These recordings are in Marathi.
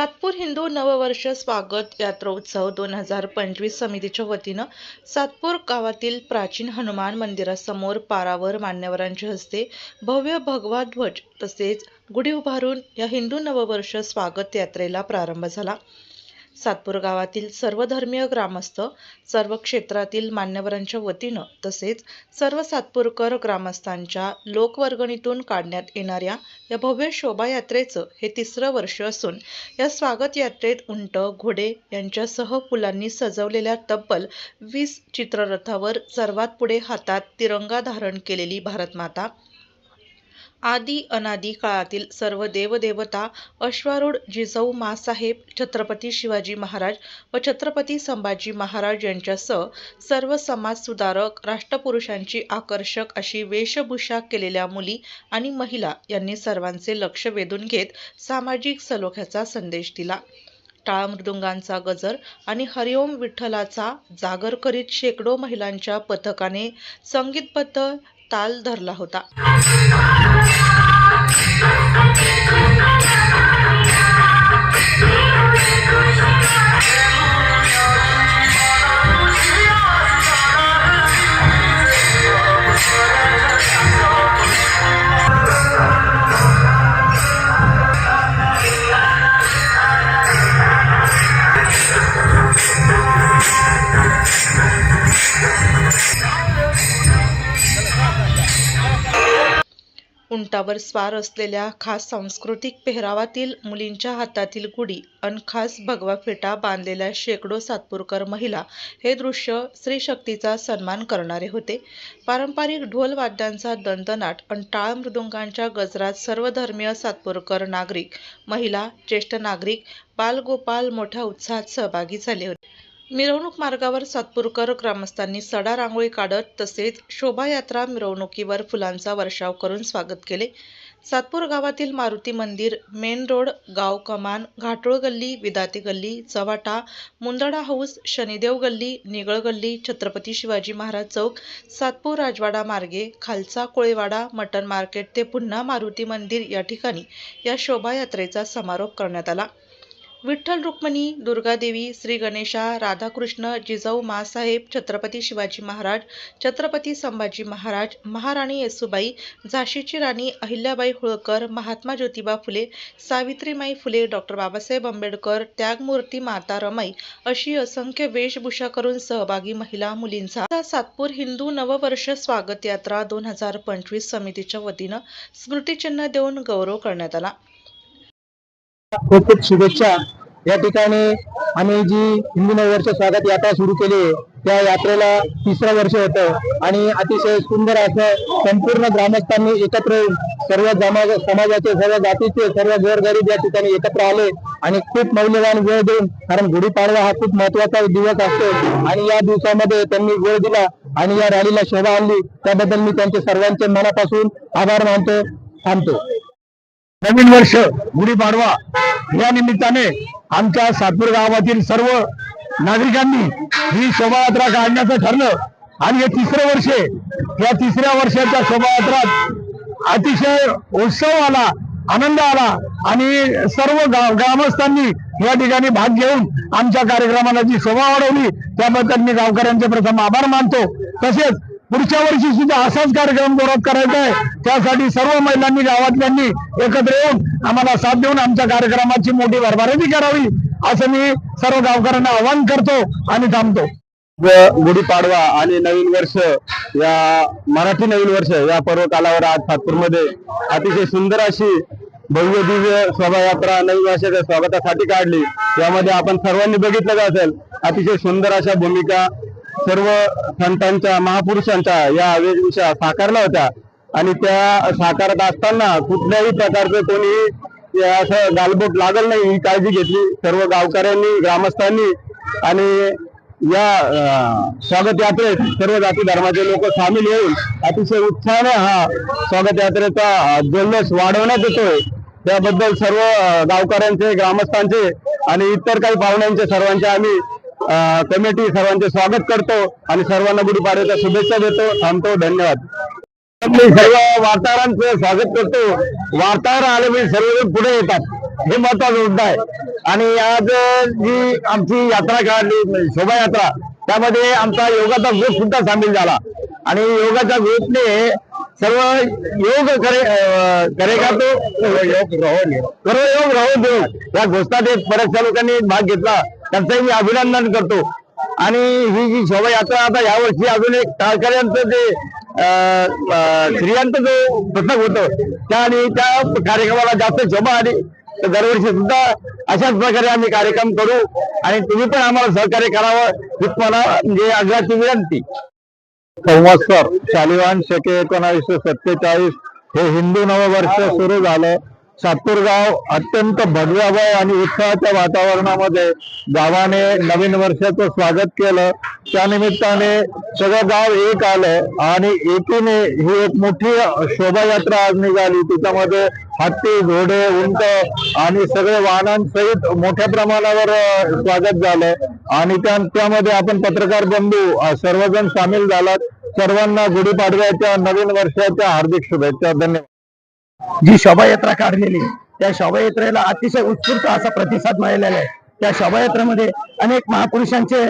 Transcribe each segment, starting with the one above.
सातपूर हिंदू नववर्ष स्वागत यात्रोत्सव दोन हजार पंचवीस समितीच्या वतीनं सातपूर गावातील प्राचीन हनुमान मंदिरासमोर पारावर मान्यवरांच्या हस्ते भव्य भगवा ध्वज तसेच गुढी उभारून या हिंदू नववर्ष स्वागत यात्रेला प्रारंभ झाला. सातपूर गावातील सर्व धर्मीय ग्रामस्थ सर्व क्षेत्रातील मान्यवरांच्या वतीनं तसेच सर्व सातपूरकर ग्रामस्थांच्या लोकवर्गणीतून काढण्यात येणाऱ्या या भव्य शोभायात्रेचं हे तिसरं वर्ष असून या स्वागत यात्रेत उंट घोडे यांच्यासह फुलांनी सजवलेल्या तब्बल वीस चित्ररथावर सर्वात पुढे हातात तिरंगा धारण केलेली भारतमाता आदी अनादी काळातील सर्व देवदेवता अश्वारूढ जिजाऊ मासाहेब छत्रपती शिवाजी महाराज व छत्रपती संभाजी महाराज यांच्यासह सर्व समाजसुधारक राष्ट्रपुरुषांची आकर्षक अशी वेशभूषा केलेल्या मुली आणि महिला यांनी सर्वांचे लक्ष वेधून घेत सामाजिक सलोख्याचा संदेश दिला. टाळ मृदुंगांचा गजर आणि हरिओम विठ्ठलाचा जागर करीत शेकडो महिलांच्या पथकाने संगीतबद्ध ताल धरला होता. उंटावर स्वार असलेल्या खास सांस्कृतिक पेहरावातील मुलींच्या हातातील गुढी अन खास भगवा फेटा बांधलेल्या शेकडो सातपूरकर महिला हे दृश्य स्त्रीशक्तीचा सन्मान करणारे होते. पारंपरिक ढोल वाद्यांचा दंतनाट अन टाळ मृदुंगांच्या गजरात सर्वधर्मीय सातपूरकर नागरिक महिला ज्येष्ठ नागरिक बालगोपाल मोठ्या उत्साहात सहभागी झाले होते. मिरवणूक मार्गावर सातपूरकर ग्रामस्थांनी सडा रांगोळी काढत तसेच शोभायात्रा मिरवणुकीवर फुलांचा वर्षाव करून स्वागत केले. सातपूर गावातील मारुती मंदिर मेन रोड गाव कमान घाटोळ गल्ली विदाती गल्ली चव्हाटा मुंदडा हाऊस शनिदेव गल्ली निगळ गल्ली छत्रपती शिवाजी महाराज चौक सातपूर राजवाडा मार्गे खालचा कोळेवाडा मटन मार्केट ते पुन्हा मारुती मंदिर या ठिकाणी या शोभायात्रेचा समारोप करण्यात आला. विठ्ठल रुक्मिणी दुर्गादेवी श्री गणेशा राधाकृष्ण जिजाऊ मासाहेब छत्रपती शिवाजी महाराज छत्रपती संभाजी महाराज महाराणी येसुबाई झाशीची राणी अहिल्याबाई होळकर महात्मा ज्योतिबा फुले सावित्रीमाई फुले डॉक्टर बाबासाहेब आंबेडकर त्यागमूर्ती माता रमाई अशी असंख्य वेशभूषा करून सहभागी महिला मुलींचा सातपूर हिंदू नववर्ष स्वागत यात्रा दोन हजार पंचवीस समितीच्या वतीनं स्मृतिचिन्ह देऊन गौरव करण्यात आला. खूप खूप शुभेच्छा. या ठिकाणी आम्ही जी हिंदू नववर्ष स्वागत यात्रा सुरू केली त्या यात्रेला तिसरं वर्ष होतं आणि अतिशय सुंदर असं संपूर्ण ग्रामस्थांनी एकत्र येऊन सर्व समाज समाजाचे सर्व जातीचे सर्व गोरगरीब या ठिकाणी एकत्र आले आणि खूप मौल्यवान वेळ देऊन कारण गुढीपाडवा हा खूप महत्त्वाचा दिवस असतो आणि या दिवसामध्ये त्यांनी वेळ दिला आणि या रॅलीला शोभा आणली त्याबद्दल मी त्यांचे सर्वांचे मनापासून आभार मानतो थांबतो. नवीन वर्ष गुढीपाडवा या निमित्ताने आमच्या सातपूर गावातील सर्व नागरिकांनी ही शोभायात्रा काढण्याचं ठरलं. आणि हे तिसरं वर्ष या तिसऱ्या वर्षाच्या शोभायात्रात अतिशय उत्सव आला आनंद आला. आणि सर्व गाव ग्रामस्थांनी या ठिकाणी भाग घेऊन आमच्या कार्यक्रमाला जी शोभा वाढवली त्याबद्दल मी गावकऱ्यांचे प्रथम आभार मानतो. तसेच पुढच्या वर्षी सुद्धा असाच कार्यक्रम जोरात करायचा आहे. त्यासाठी सर्व महिलांनी गावातल्यांनी एकत्र येऊन आम्हाला साथ देऊन आमच्या कार्यक्रमाची मोठी भरभराटी करावी असं मी सर्व गावकऱ्यांना आवाहन करतो आणि थांबतो. गुढीपाडवा आणि नवीन वर्ष या मराठी नवीन वर्ष या पर्व कालावर आज सातपूरमध्ये अतिशय सुंदर अशी भव्य दिव्य शोभायात्रा नवीन वर्षाच्या स्वागतासाठी काढली. यामध्ये आपण सर्वांनी बघितलं असेल अतिशय सुंदर अशा भूमिका सर्व संतांच्या महापुरुषांच्या या वेशभूषा साकारल्या होत्या. आणि त्या साकारत असताना कुठल्याही प्रकारचं कोणीही असं गालबोट लागल नाही ही काळजी घेतली. सर्व गावकऱ्यांनी ग्रामस्थांनी आणि या स्वागत यात्रेत सर्व जाती धर्माचे लोक सामील होऊन अतिशय उत्साहाने हा स्वागत यात्रेचा जल्लोष वाढवण्यात येतोय. त्याबद्दल सर्व गावकऱ्यांचे ग्रामस्थांचे आणि इतर काही पाहुण्यांचे सर्वांचे आम्ही कमिटी सर्वांचे स्वागत करतो आणि सर्वांना गुढीपाडव्याच्या शुभेच्छा देतो. थांबतो. धन्यवाद. मी सर्व वार्ताहरांचं स्वागत करतो. वार्ताहर आले म्हणजे सर्वजण पुढे येतात. हे महत्त्वाचा मुद्दा आहे. आणि आज जी आमची यात्रा काढली शोभायात्रा त्यामध्ये आमचा योगाचा ग्रुप सुद्धा सामील झाला. आणि योगाच्या ग्रुपने सर्व योग करे करेगा तो योग योग राहू देऊ या घोषणात बऱ्याचशा लोकांनी भाग घेतला. त्यांचंही मी अभिनंदन करतो. आणि ही जी शोभायात्रा आता यावर्षी अजून एक टाळकऱ्यांचं जे अं, स्त्रियांचं जो प्रसंग होतं त्या आणि त्या कार्यक्रमाला जास्त शोभा आली. तर दरवर्षी सुद्धा अशाच प्रकारे आम्ही कार्यक्रम करू. आणि तुम्ही पण आम्हाला सहकार्य करावं हीच मला म्हणजे आग्रहाची विनंती. संवत्सर शालिवान शके एकोणावीसशे सत्तेचाळीस हे हिंदू नववर्ष सुरू झालं. सातूरगाव अत्यंत भव्याभय आणि उत्साहाच्या वातावरणामध्ये गावाने नवीन वर्षाचं स्वागत केलं. त्यानिमित्ताने सगळं गाव एक आलं आणि एकीने ही एक मोठी शोभायात्रा आज निघाली. त्याच्यामध्ये हत्ती घोडे उंट आणि सगळे वाहनांसहित मोठ्या प्रमाणावर स्वागत झालं. आणि त्या त्यामध्ये आपण पत्रकार बंधू सर्वजण सामील झालात. सर्वांना गुढीपाडव्याच्या नवीन वर्षाच्या हार्दिक शुभेच्छा. धन्यवाद. जी शोभायात्रा काढलेली त्या शोभायात्रेला अतिशय उत्स्फूर्त असा प्रतिसाद मिळालेला आहे. त्या शोभायात्रेमध्ये अनेक महापुरुषांचे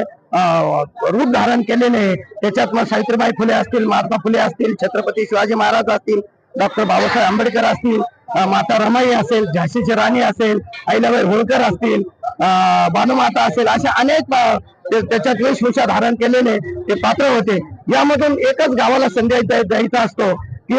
रूप धारण केलेले आहे. त्याच्यात मग सावित्रीबाई फुले असतील महात्मा फुले असतील छत्रपती शिवाजी महाराज असतील डॉक्टर बाबासाहेब आंबेडकर असतील माता रमाई असेल झाशीची राणी असेल अहिल्याबाई होळकर असतील अं, भानुमाता असेल अशा अनेक त्याच्यात वेशभूषा धारण केलेले ते पात्र होते. यामधून एकच गावाला संदेश द्यायचा असतो की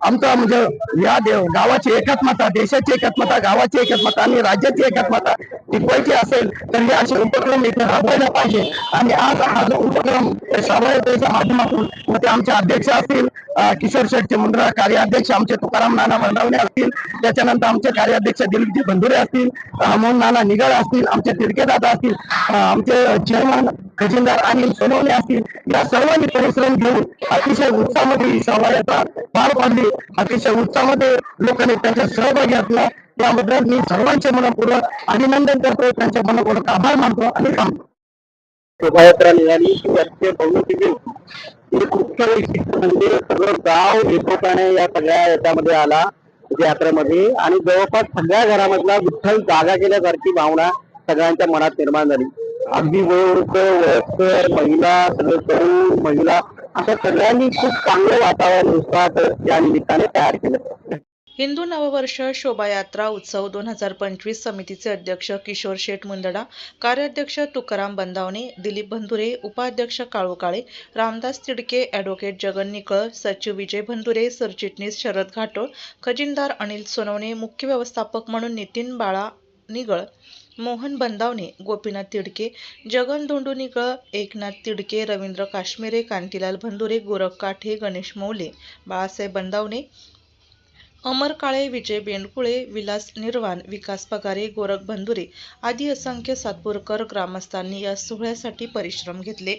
आमचा म्हणजे या देव गावाची एकात्मता देशाची एकात्मता गावाची एकात्मता आणि राज्याची एकात्मता टिकवायची असेल तर हे असे उपक्रम इथे राबवायला पाहिजे. आणि आज हा जो उपक्रम सभायतेच्या माध्यमातून मग ते आमचे अध्यक्ष असतील किशोर शेठचे मुंद्रा कार्याध्यक्ष आमचे तुकाराम नाना बंडावणे असतील त्याच्यानंतर आमचे कार्याध्यक्ष दिलीपजी बंधुरे असतील मोहन नाना निगळ असतील आमचे तिडके दादा असतील आमचे चेअरमन खजिनदार अनिल सोनवणे असतील या सर्वांनी परिश्रम घेऊन अतिशय उत्साहामध्ये ही शोभायात्रा पार पाडली. अतिशय उत्साहामध्ये लोकांनी त्यांचा सहभागी घेतला. त्याबद्दल मी सर्वांचे मनपूर्वक अभिनंदन करतो. त्यांच्या मनपूर्वक आभार मानतो आणि थांबतो. शोभायात्रा निघाली. राष्ट्रीय त्याचे भौमितीतील एक मुख्य वैशिष्ट्य म्हणजे सगळं गाव एकोपाने या सगळ्या याच्यामध्ये आला यात्रेमध्ये. आणि जवळपास सगळ्या घरामधला विठ्ठल जागा केल्यासारखी भावना सगळ्यांच्या मनात निर्माण झाली. अगदी वयोवृद्ध वयस्कर महिला तरुण महिला अशा सगळ्यांनी खूप चांगलं वातावरण उत्साहात या निमित्ताने तयार केलं. हिंदू नववर्ष शोभायात्रा उत्सव दोन हजार पंचवीस समितीचे अध्यक्ष किशोर शेठ मुंदडा कार्याध्यक्ष तुकाराम बंदावणे दिलीप बंधुरे उपाध्यक्ष काळू काळे रामदास तिडके ॲडव्होकेट जगन निकळ सचिव विजय बंधुरे सरचिटणीस शरद घाटोळ खजिनदार अनिल सोनवणे मुख्य व्यवस्थापक म्हणून नितीन बाळा निगळ मोहन बंदावणे गोपीनाथ तिडके जगन धोंडू एकनाथ तिडके रवींद्र काश्मीरे कांतीलाल बंधुरे गोरख काठे गणेश मौले बाळासाहेब बंदावणे अमर काळे विजय बेंडकुळे विलास निर्वाण विकास पगारे गोरख बंधुरे आदी असंख्य सातपूरकर ग्रामस्थांनी या सोहळ्यासाठी परिश्रम घेतले.